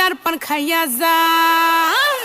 চাঁদ পান খাইয়া যান